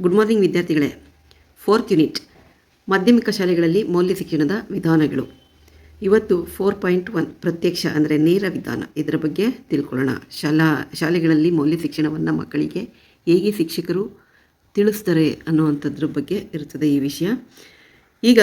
Good morning ವಿದ್ಯಾರ್ಥಿಗಳೇ. Fourth unit ಮಾಧ್ಯಮಿಕ ಶಾಲೆಗಳಲ್ಲಿ ಮೌಲ್ಯ ಶಿಕ್ಷಣದ ವಿಧಾನಗಳು. ಇವತ್ತು ಫೋರ್ ಪಾಯಿಂಟ್ ಒನ್ ಪ್ರತ್ಯಕ್ಷ ಅಂದರೆ ನೇರ ವಿಧಾನ. ಇದರ ಬಗ್ಗೆ ತಿಳ್ಕೊಳ್ಳೋಣ. ಶಾಲಾ, ಶಾಲೆಗಳಲ್ಲಿ ಮೌಲ್ಯ ಶಿಕ್ಷಣವನ್ನು ಮಕ್ಕಳಿಗೆ ಹೇಗೆ ಶಿಕ್ಷಕರು ತಿಳಿಸ್ತಾರೆ ಅನ್ನುವಂಥದ್ರ ಬಗ್ಗೆ ಇರುತ್ತದೆ ಈ ವಿಷಯ. ಈಗ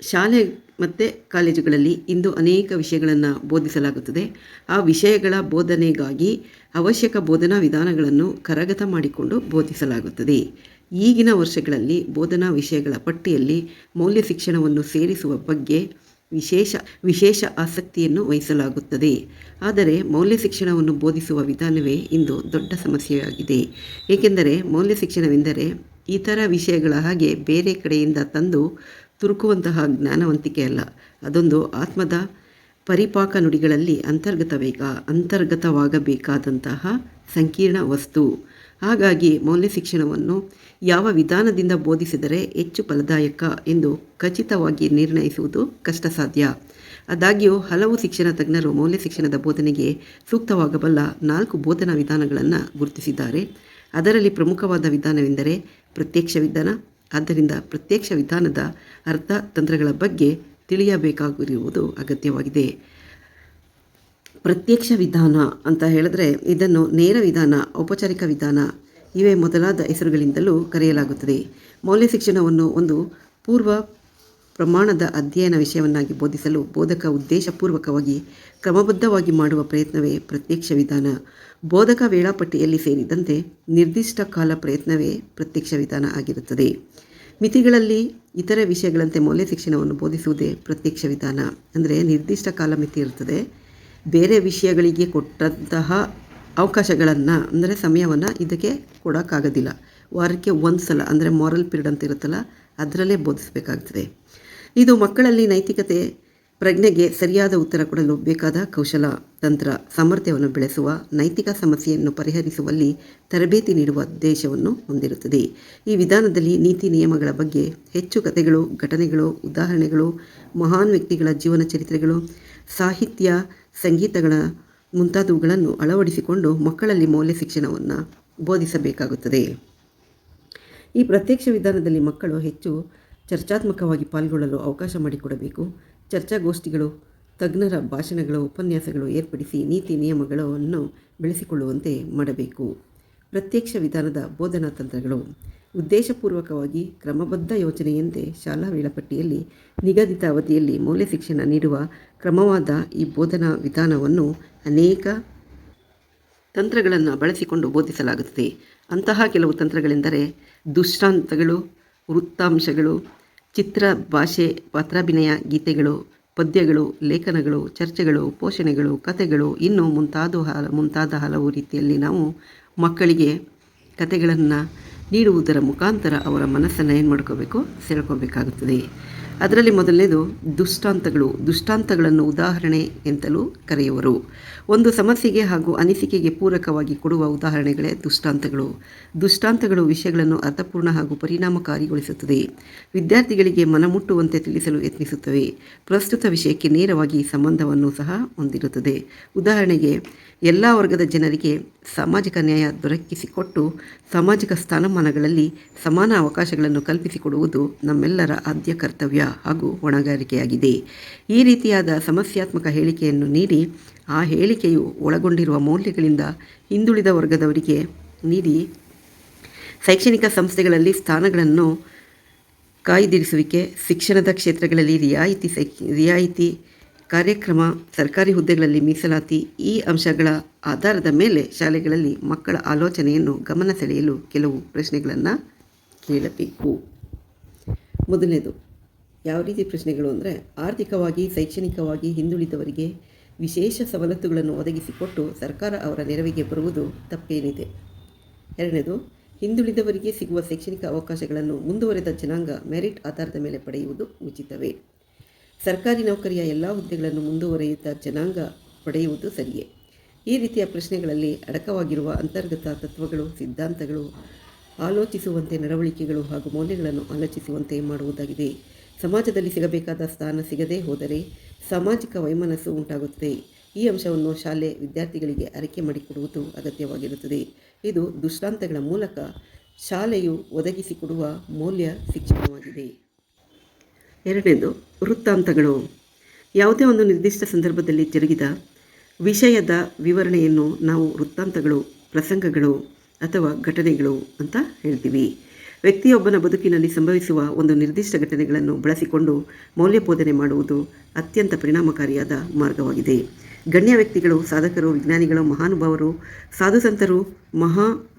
ಶಾಲೆ ಮತ್ತು ಕಾಲೇಜುಗಳಲ್ಲಿ ಇಂದು ಅನೇಕ ವಿಷಯಗಳನ್ನು ಬೋಧಿಸಲಾಗುತ್ತದೆ. ಆ ವಿಷಯಗಳ ಬೋಧನೆಗಾಗಿ ಅವಶ್ಯಕ ಬೋಧನಾ ವಿಧಾನಗಳನ್ನು ಕರಗತ ಮಾಡಿಕೊಂಡು ಬೋಧಿಸಲಾಗುತ್ತದೆ. ಈಗಿನ ವರ್ಷಗಳಲ್ಲಿ ಬೋಧನಾ ವಿಷಯಗಳ ಪಟ್ಟಿಯಲ್ಲಿ ಮೌಲ್ಯ ಶಿಕ್ಷಣವನ್ನು ಸೇರಿಸುವ ಬಗ್ಗೆ ವಿಶೇಷ ವಿಶೇಷ ಆಸಕ್ತಿಯನ್ನು ವಹಿಸಲಾಗುತ್ತದೆ. ಆದರೆ ಮೌಲ್ಯ ಶಿಕ್ಷಣವನ್ನು ಬೋಧಿಸುವ ವಿಧಾನವೇ ಇಂದು ದೊಡ್ಡ ಸಮಸ್ಯೆಯಾಗಿದೆ. ಏಕೆಂದರೆ ಮೌಲ್ಯ ಶಿಕ್ಷಣವೆಂದರೆ ಇತರ ವಿಷಯಗಳ ಹಾಗೆ ಬೇರೆ ಕಡೆಯಿಂದ ತಂದು ತುರುಕುವಂತಹ ಜ್ಞಾನವಂತಿಕೆ ಅಲ್ಲ. ಅದೊಂದು ಆತ್ಮದ ಪರಿಪಾಕ ನುಡಿಗಳಲ್ಲಿ ಅಂತರ್ಗತವೇಗ ಅಂತರ್ಗತವಾಗಬೇಕಾದಂತಹ ಸಂಕೀರ್ಣ ವಸ್ತು. ಹಾಗಾಗಿ ಮೌಲ್ಯ ಶಿಕ್ಷಣವನ್ನು ಯಾವ ವಿಧಾನದಿಂದ ಬೋಧಿಸಿದರೆ ಹೆಚ್ಚು ಫಲದಾಯಕ ಎಂದು ಖಚಿತವಾಗಿ ನಿರ್ಣಯಿಸುವುದು ಕಷ್ಟ ಸಾಧ್ಯ ಆದಾಗ್ಯೂ, ಹಲವು ಶಿಕ್ಷಣ ತಜ್ಞರು ಮೌಲ್ಯ ಶಿಕ್ಷಣದ ಬೋಧನೆಗೆ ಸೂಕ್ತವಾಗಬಲ್ಲ ನಾಲ್ಕು ಬೋಧನಾ ವಿಧಾನಗಳನ್ನು ಗುರುತಿಸಿದ್ದಾರೆ. ಅದರಲ್ಲಿ ಪ್ರಮುಖವಾದ ವಿಧಾನವೆಂದರೆ ಪ್ರತ್ಯಕ್ಷ ವಿಧಾನ. ಆದ್ದರಿಂದ ಪ್ರತ್ಯಕ್ಷ ವಿಧಾನದ ಅರ್ಥ ತಂತ್ರಗಳ ಬಗ್ಗೆ ತಿಳಿಯಬೇಕಾಗಿರುವುದು ಅಗತ್ಯವಾಗಿದೆ. ಪ್ರತ್ಯಕ್ಷ ವಿಧಾನ ಅಂತ ಹೇಳಿದ್ರೆ ಇದನ್ನು ನೇರ ವಿಧಾನ, ಔಪಚಾರಿಕ ವಿಧಾನ ಇವೇ ಮೊದಲಾದ ಹೆಸರುಗಳಿಂದಲೂ ಕರೆಯಲಾಗುತ್ತದೆ. ಮೌಲ್ಯ ಶಿಕ್ಷಣವನ್ನು ಒಂದು ಪೂರ್ವ ಪ್ರಮಾಣದ ಅಧ್ಯಯನ ವಿಷಯವನ್ನಾಗಿ ಬೋಧಿಸಲು ಬೋಧಕ ಉದ್ದೇಶಪೂರ್ವಕವಾಗಿ ಕ್ರಮಬದ್ಧವಾಗಿ ಮಾಡುವ ಪ್ರಯತ್ನವೇ ಪ್ರತ್ಯಕ್ಷ ವಿಧಾನ. ಬೋಧಕ ವೇಳಾಪಟ್ಟಿಯಲ್ಲಿ ಸೇರಿದಂತೆ ನಿರ್ದಿಷ್ಟ ಕಾಲ ಪ್ರಯತ್ನವೇ ಪ್ರತ್ಯಕ್ಷ ವಿಧಾನ ಆಗಿರುತ್ತದೆ. ಮಿತಿಗಳಲ್ಲಿ ಇತರ ವಿಷಯಗಳಂತೆ ಮೌಲ್ಯ ಶಿಕ್ಷಣವನ್ನು ಬೋಧಿಸುವುದೇ ಪ್ರತ್ಯಕ್ಷ ವಿಧಾನ. ಅಂದರೆ ನಿರ್ದಿಷ್ಟ ಕಾಲ ಮಿತಿ ಇರುತ್ತದೆ. ಬೇರೆ ವಿಷಯಗಳಿಗೆ ಕೊಟ್ಟಂತಹ ಅವಕಾಶಗಳನ್ನು, ಅಂದರೆ ಸಮಯವನ್ನು ಇದಕ್ಕೆ ಕೊಡೋಕ್ಕಾಗೋದಿಲ್ಲ. ವಾರಕ್ಕೆ ಒಂದು ಸಲ ಅಂದರೆ ಮಾರಲ್ ಪೀರಿಯಡ್ ಅಂತ ಇರುತ್ತಲ್ಲ, ಅದರಲ್ಲೇ ಬೋಧಿಸಬೇಕಾಗ್ತದೆ. ಇದು ಮಕ್ಕಳಲ್ಲಿ ನೈತಿಕತೆ, ಪ್ರಜ್ಞೆಗೆ ಸರಿಯಾದ ಉತ್ತರ ಕೊಡಲು ಬೇಕಾದ ಕೌಶಲ, ತಂತ್ರ, ಸಾಮರ್ಥ್ಯವನ್ನು ಬೆಳೆಸುವ, ನೈತಿಕ ಸಮಸ್ಯೆಯನ್ನು ಪರಿಹರಿಸುವಲ್ಲಿ ತರಬೇತಿ ನೀಡುವ ಉದ್ದೇಶವನ್ನು ಹೊಂದಿರುತ್ತದೆ. ಈ ವಿಧಾನದಲ್ಲಿ ನೀತಿ ನಿಯಮಗಳ ಬಗ್ಗೆ ಹೆಚ್ಚು ಕಥೆಗಳು, ಘಟನೆಗಳು, ಉದಾಹರಣೆಗಳು, ಮಹಾನ್ ವ್ಯಕ್ತಿಗಳ ಜೀವನ ಚರಿತ್ರೆಗಳು, ಸಾಹಿತ್ಯ ಸಂಗೀತಗಳ ಮುಂತಾದವುಗಳನ್ನು ಅಳವಡಿಸಿಕೊಂಡು ಮಕ್ಕಳಲ್ಲಿ ಮೌಲ್ಯ ಶಿಕ್ಷಣವನ್ನು ಬೋಧಿಸಬೇಕಾಗುತ್ತದೆ. ಈ ಪ್ರತ್ಯಕ್ಷ ವಿಧಾನದಲ್ಲಿ ಮಕ್ಕಳು ಹೆಚ್ಚು ಚರ್ಚಾತ್ಮಕವಾಗಿ ಪಾಲ್ಗೊಳ್ಳಲು ಅವಕಾಶ ಮಾಡಿಕೊಡಬೇಕು. ಚರ್ಚಾಗೋಷ್ಠಿಗಳು, ತಜ್ಞರ ಭಾಷಣಗಳು, ಉಪನ್ಯಾಸಗಳು ಏರ್ಪಡಿಸಿ ನೀತಿ ನಿಯಮಗಳನ್ನು ಬೆಳೆಸಿಕೊಳ್ಳುವಂತೆ ಮಾಡಬೇಕು. ಪ್ರತ್ಯಕ್ಷ ವಿಧಾನದ ಬೋಧನಾ ತಂತ್ರಗಳು ಉದ್ದೇಶಪೂರ್ವಕವಾಗಿ ಕ್ರಮಬದ್ಧ ಯೋಜನೆಯಂತೆ ಶಾಲಾ ವೇಳಾಪಟ್ಟಿಯಲ್ಲಿ ನಿಗದಿತ ಅವಧಿಯಲ್ಲಿ ಮೌಲ್ಯ ಶಿಕ್ಷಣ ನೀಡುವ ಕ್ರಮವಾದ ಈ ಬೋಧನಾ ವಿಧಾನವನ್ನು ಅನೇಕ ತಂತ್ರಗಳನ್ನು ಬಳಸಿಕೊಂಡು ಬೋಧಿಸಲಾಗುತ್ತದೆ. ಅಂತಹ ಕೆಲವು ತಂತ್ರಗಳೆಂದರೆ ದುಷ್ಟಾಂತಗಳು, ವೃತ್ತಾಂಶಗಳು, ಚಿತ್ರ ಭಾಷೆ, ಪಾತ್ರಾಭಿನಯ ಗೀತೆಗಳು, ಪದ್ಯಗಳು, ಲೇಖನಗಳು, ಚರ್ಚೆಗಳು, ಪೋಷಣೆಗಳು, ಕಥೆಗಳು, ಇನ್ನೂ ಮುಂತಾದ ಹಲ, ಮುಂತಾದ ಹಲವು ರೀತಿಯಲ್ಲಿ ನಾವು ಮಕ್ಕಳಿಗೆ ಕತೆಗಳನ್ನು ನೀಡುವುದರ ಮುಖಾಂತರ ಅವರ ಮನಸ್ಸನ್ನು ಏನು ಮಾಡ್ಕೋಬೇಕು ಸೆಳ್ಕೋಬೇಕಾಗುತ್ತದೆ. ಅದರಲ್ಲಿ ಮೊದಲನೇದು ದುಷ್ಟಾಂತಗಳು. ದುಷ್ಟಾಂತಗಳನ್ನು ಉದಾಹರಣೆ ಎಂತಲೂ ಕರೆಯುವರು. ಒಂದು ಸಮಸ್ಯೆಗೆ ಹಾಗೂ ಅನಿಸಿಕೆಗೆ ಪೂರಕವಾಗಿ ಕೊಡುವ ಉದಾಹರಣೆಗಳೇ ದುಷ್ಟಾಂತಗಳು. ದುಷ್ಟಾಂತಗಳು ವಿಷಯಗಳನ್ನು ಅರ್ಥಪೂರ್ಣ ಹಾಗೂ ಪರಿಣಾಮಕಾರಿಗೊಳಿಸುತ್ತದೆ. ವಿದ್ಯಾರ್ಥಿಗಳಿಗೆ ಮನಮುಟ್ಟುವಂತೆ ತಿಳಿಸಲು ಯತ್ನಿಸುತ್ತವೆ. ಪ್ರಸ್ತುತ ವಿಷಯಕ್ಕೆ ನೇರವಾಗಿ ಸಂಬಂಧವನ್ನು ಸಹ ಹೊಂದಿರುತ್ತದೆ. ಉದಾಹರಣೆಗೆ, ಎಲ್ಲ ವರ್ಗದ ಜನರಿಗೆ ಸಾಮಾಜಿಕ ನ್ಯಾಯ ದೊರಕಿಸಿಕೊಟ್ಟು ಸಾಮಾಜಿಕ ಸ್ಥಾನಮಾನಗಳಲ್ಲಿ ಸಮಾನ ಅವಕಾಶಗಳನ್ನು ಕಲ್ಪಿಸಿಕೊಡುವುದು ನಮ್ಮೆಲ್ಲರ ಆದ್ಯ ಕರ್ತವ್ಯ. ಹಾಗೂ ಹೊಣೆಗಾರಿಕೆಯಾಗಿದೆ ಈ ರೀತಿಯಾದ ಸಮಸ್ಯಾತ್ಮಕ ಹೇಳಿಕೆಯನ್ನು ನೀಡಿ, ಆ ಹೇಳಿಕೆಯು ಒಳಗೊಂಡಿರುವ ಮೌಲ್ಯಗಳಿಂದ ಹಿಂದುಳಿದ ವರ್ಗದವರಿಗೆ ನೀಡಿ, ಶೈಕ್ಷಣಿಕ ಸಂಸ್ಥೆಗಳಲ್ಲಿ ಸ್ಥಾನಗಳನ್ನು ಕಾಯ್ದಿರಿಸುವಿಕೆ, ಶಿಕ್ಷಣದ ಕ್ಷೇತ್ರಗಳಲ್ಲಿ ರಿಯಾಯಿತಿ ರಿಯಾಯಿತಿ ಕಾರ್ಯಕ್ರಮ, ಸರ್ಕಾರಿ ಹುದ್ದೆಗಳಲ್ಲಿ ಮೀಸಲಾತಿ, ಈ ಅಂಶಗಳ ಆಧಾರದ ಮೇಲೆ ಶಾಲೆಗಳಲ್ಲಿ ಮಕ್ಕಳ ಆಲೋಚನೆಯನ್ನು ಗಮನ ಸೆಳೆಯಲು ಕೆಲವು ಪ್ರಶ್ನೆಗಳನ್ನು ಕೇಳಬೇಕು. ಮೊದಲನೇದು ಯಾವ ರೀತಿ ಪ್ರಶ್ನೆಗಳು ಅಂದರೆ ಆರ್ಥಿಕವಾಗಿ, ಶೈಕ್ಷಣಿಕವಾಗಿ ಹಿಂದುಳಿದವರಿಗೆ ವಿಶೇಷ ಸವಲತ್ತುಗಳನ್ನು ಒದಗಿಸಿಕೊಟ್ಟು ಸರ್ಕಾರ ಅವರ ನೆರವಿಗೆ ಬರುವುದು ತಪ್ಪೇನಿದೆ. ಎರಡನೇದು, ಹಿಂದುಳಿದವರಿಗೆ ಸಿಗುವ ಶೈಕ್ಷಣಿಕ ಅವಕಾಶಗಳನ್ನು ಮುಂದುವರೆದ ಜನಾಂಗ ಮೆರಿಟ್ ಆಧಾರದ ಮೇಲೆ ಪಡೆಯುವುದು ಉಚಿತವೇ? ಸರ್ಕಾರಿ ನೌಕರಿಯ ಎಲ್ಲ ಹುದ್ದೆಗಳನ್ನು ಮುಂದುವರೆಯುತ್ತ ಜನಾಂಗ ಪಡೆಯುವುದು ಸರಿಯೇ? ಈ ರೀತಿಯ ಪ್ರಶ್ನೆಗಳಲ್ಲಿ ಅಡಕವಾಗಿರುವ ಅಂತರ್ಗತ ತತ್ವಗಳು, ಸಿದ್ಧಾಂತಗಳು, ಆಲೋಚಿಸುವಂತೆ, ನಡವಳಿಕೆಗಳು ಹಾಗೂ ಮೌಲ್ಯಗಳನ್ನು ಆಲೋಚಿಸುವಂತೆ ಮಾಡುವುದಾಗಿದೆ. ಸಮಾಜದಲ್ಲಿ ಸಿಗಬೇಕಾದ ಸ್ಥಾನ ಸಿಗದೇ ಹೋದರೆ ಸಾಮಾಜಿಕ ವೈಮನಸ್ಸು ಉಂಟಾಗುತ್ತದೆ. ಈ ಅಂಶವನ್ನು ಶಾಲೆ ವಿದ್ಯಾರ್ಥಿಗಳಿಗೆ ಅರಿಕೆ ಮಾಡಿಕೊಡುವುದು ಅಗತ್ಯವಾಗಿರುತ್ತದೆ. ಇದು ದುಷ್ಟಾಂತಗಳ ಮೂಲಕ ಶಾಲೆಯು ಒದಗಿಸಿಕೊಡುವ ಮೌಲ್ಯ ಶಿಕ್ಷಣವಾಗಿದೆ. ಎರಡನೇದು, ವೃತ್ತಾಂತಗಳು. ಯಾವುದೇ ಒಂದು ನಿರ್ದಿಷ್ಟ ಸಂದರ್ಭದಲ್ಲಿ ಜರುಗಿದ ವಿಷಯದ ವಿವರಣೆಯನ್ನು ನಾವು ವೃತ್ತಾಂತಗಳು, ಪ್ರಸಂಗಗಳು ಅಥವಾ ಘಟನೆಗಳು ಅಂತ ಹೇಳ್ತೀವಿ. ವ್ಯಕ್ತಿಯೊಬ್ಬನ ಬದುಕಿನಲ್ಲಿ ಸಂಭವಿಸುವ ಒಂದು ನಿರ್ದಿಷ್ಟ ಘಟನೆಗಳನ್ನು ಬಳಸಿಕೊಂಡು ಮೌಲ್ಯಬೋಧನೆ ಮಾಡುವುದು ಅತ್ಯಂತ ಪರಿಣಾಮಕಾರಿಯಾದ ಮಾರ್ಗವಾಗಿದೆ. ಗಣ್ಯ ವ್ಯಕ್ತಿಗಳು, ಸಾಧಕರು, ವಿಜ್ಞಾನಿಗಳು, ಮಹಾನುಭಾವರು, ಸಾಧುಸಂತರು, ಮಹಾ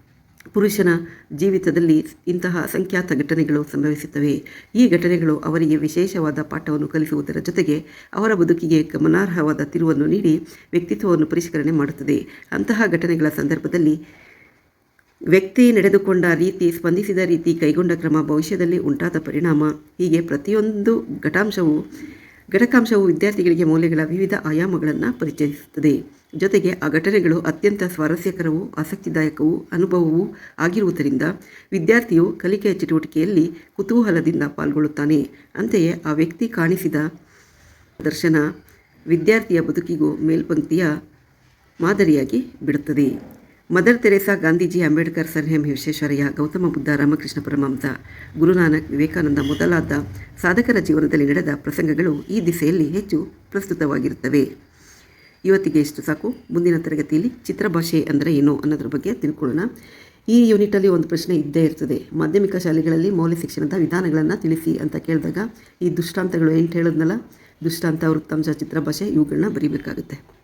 ಪುರುಷನ ಜೀವಿತದಲ್ಲಿ ಇಂತಹ ಅಸಂಖ್ಯಾತ ಘಟನೆಗಳು ಸಂಭವಿಸುತ್ತವೆ. ಈ ಘಟನೆಗಳು ಅವರಿಗೆ ವಿಶೇಷವಾದ ಪಾಠವನ್ನು ಕಲಿಸುವುದರ ಜೊತೆಗೆ ಅವರ ಬದುಕಿಗೆ ಗಮನಾರ್ಹವಾದ ತಿರುವನ್ನು ನೀಡಿ ವ್ಯಕ್ತಿತ್ವವನ್ನು ಪರಿಷ್ಕರಣೆ ಮಾಡುತ್ತದೆ. ಅಂತಹ ಘಟನೆಗಳ ಸಂದರ್ಭದಲ್ಲಿ ವ್ಯಕ್ತಿ ನಡೆದುಕೊಂಡ ರೀತಿ, ಸ್ಪಂದಿಸಿದ ರೀತಿ ಕೈಗೊಂಡ ಕ್ರಮ ಭವಿಷ್ಯದಲ್ಲಿ ಉಂಟಾದ ಪರಿಣಾಮ. ಹೀಗೆ ಪ್ರತಿಯೊಂದು ಘಟಾಂಶವು, ಘಟಕಾಂಶವು ವಿದ್ಯಾರ್ಥಿಗಳಿಗೆ ಮೌಲ್ಯಗಳ ವಿವಿಧ ಆಯಾಮಗಳನ್ನು ಪರಿಚಯಿಸುತ್ತದೆ. ಜೊತೆಗೆ ಆ ಘಟನೆಗಳು ಅತ್ಯಂತ ಸ್ವಾರಸ್ಯಕರವೂ, ಆಸಕ್ತಿದಾಯಕವೂ, ಅನುಭವವೂ ಆಗಿರುವುದರಿಂದ ವಿದ್ಯಾರ್ಥಿಯು ಕಲಿಕೆಯ ಚಟುವಟಿಕೆಯಲ್ಲಿ ಕುತೂಹಲದಿಂದ ಪಾಲ್ಗೊಳ್ಳುತ್ತಾನೆ. ಅಂತೆಯೇ ಆ ವ್ಯಕ್ತಿ ಕಾಣಿಸಿದ ದರ್ಶನ ವಿದ್ಯಾರ್ಥಿಯ ಬದುಕಿಗೂ ಮೇಲ್ಪಂಕ್ತಿಯ ಮಾದರಿಯಾಗಿ ಬಿಡುತ್ತದೆ. Mother Teresa Gandhiji Ambedkar sir M Visvesvaraya, Gautama Buddha Ramakrishna Paramahamsa, Guru Nanak Vivekananda ಮೊದಲಾದ ಸಾಧಕರ ಜೀವನದಲ್ಲಿ ನಡೆದ ಪ್ರಸಂಗಗಳು ಈ ದಿಸೆಯಲ್ಲಿ ಹೆಚ್ಚು ಪ್ರಸ್ತುತವಾಗಿರುತ್ತವೆ. ಇವತ್ತಿಗೆ ಇಷ್ಟು ಸಾಕು. ಮುಂದಿನ ತರಗತಿಯಲ್ಲಿ ಚಿತ್ರಭಾಷೆ ಅಂದರೆ ಏನು ಅನ್ನೋದ್ರ ಬಗ್ಗೆ ತಿಳ್ಕೊಳ್ಳೋಣ. ಈ ಯೂನಿಟಲ್ಲಿ ಒಂದು ಪ್ರಶ್ನೆ ಇದ್ದೇ ಇರ್ತದೆ. ಮಾಧ್ಯಮಿಕ ಶಾಲೆಗಳಲ್ಲಿ ಮೌಲ್ಯ ಶಿಕ್ಷಣದ ವಿಧಾನಗಳನ್ನು ತಿಳಿಸಿ ಅಂತ ಕೇಳಿದಾಗ ಈ ದುಷ್ಟಾಂತಗಳು ಎಂಟು ಹೇಳಿದ್ನಲ್ಲ? ದುಷ್ಟಾಂತ, ವೃತ್ತಾಂಶ ಚಿತ್ರಭಾಷೆ ಇವುಗಳನ್ನ ಬರೀಬೇಕಾಗುತ್ತೆ.